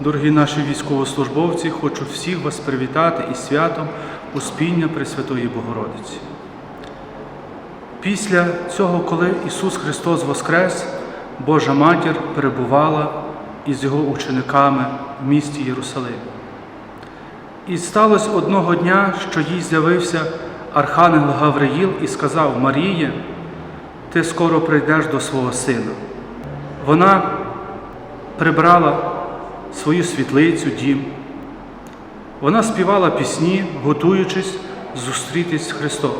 Дорогі наші військовослужбовці, хочу всіх вас привітати із святом Успіння Пресвятої Богородиці. Після цього, коли Ісус Христос Воскрес, Божа Матір перебувала із його учениками в місті Єрусалим. І сталося одного дня, що їй з'явився Архангел Гавриїл і сказав Маріє, ти скоро прийдеш до свого сина. Вона прибрала свою світлицю, дім. Вона співала пісні, готуючись зустрітись з Христом.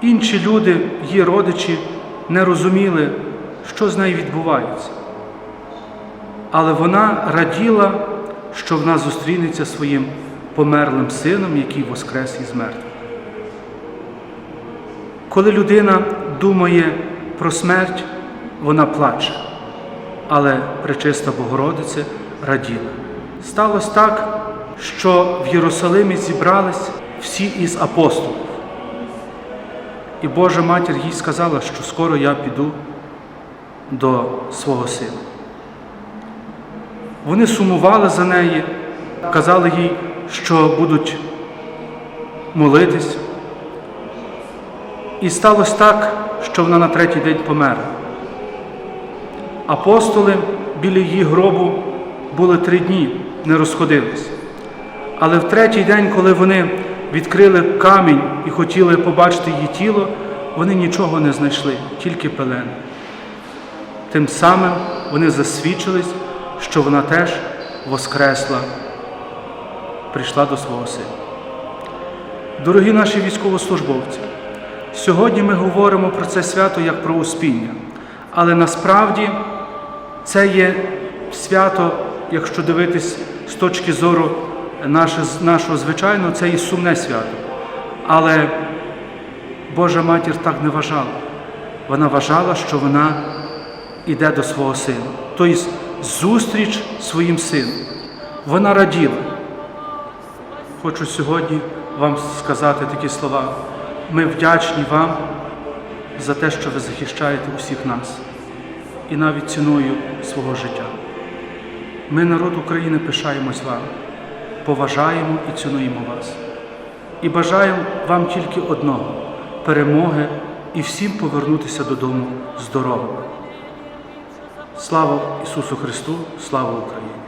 Інші люди, її родичі, не розуміли, що з нею відбувається. Але вона раділа, що вона зустрінеться своїм померлим сином, який воскрес із мертвих. Коли людина думає про смерть, вона плаче, але Пречиста Богородиця раділа. Сталося так, що в Єрусалимі зібрались всі із апостолів. І Божа матір їй сказала, що скоро я піду до свого сина. Вони сумували за неї, казали їй, що будуть молитись. І сталося так, що вона на третій день померла. Апостоли біля її гробу були три дні, не розходились. Але в третій день, коли вони відкрили камінь і хотіли побачити її тіло, вони нічого не знайшли, тільки пелен. Тим самим вони засвідчились, що вона теж воскресла, прийшла до свого сина. Дорогі наші військовослужбовці, сьогодні ми говоримо про це свято як про успіння, але насправді це є свято, якщо дивитись з точки зору нашого звичайного, це і сумне свято. Але Божа матір так не вважала. Вона вважала, що вона йде до свого сина. Тобто зустріч своїм сином. Вона раділа. Хочу сьогодні вам сказати такі слова. Ми вдячні вам за те, що ви захищаєте усіх нас і навіть ціною свого життя. Ми, народ України, пишаємось вами, поважаємо і цінуємо вас. І бажаємо вам тільки одного перемоги і всім повернутися додому здоровими. Слава Ісусу Христу, слава Україні!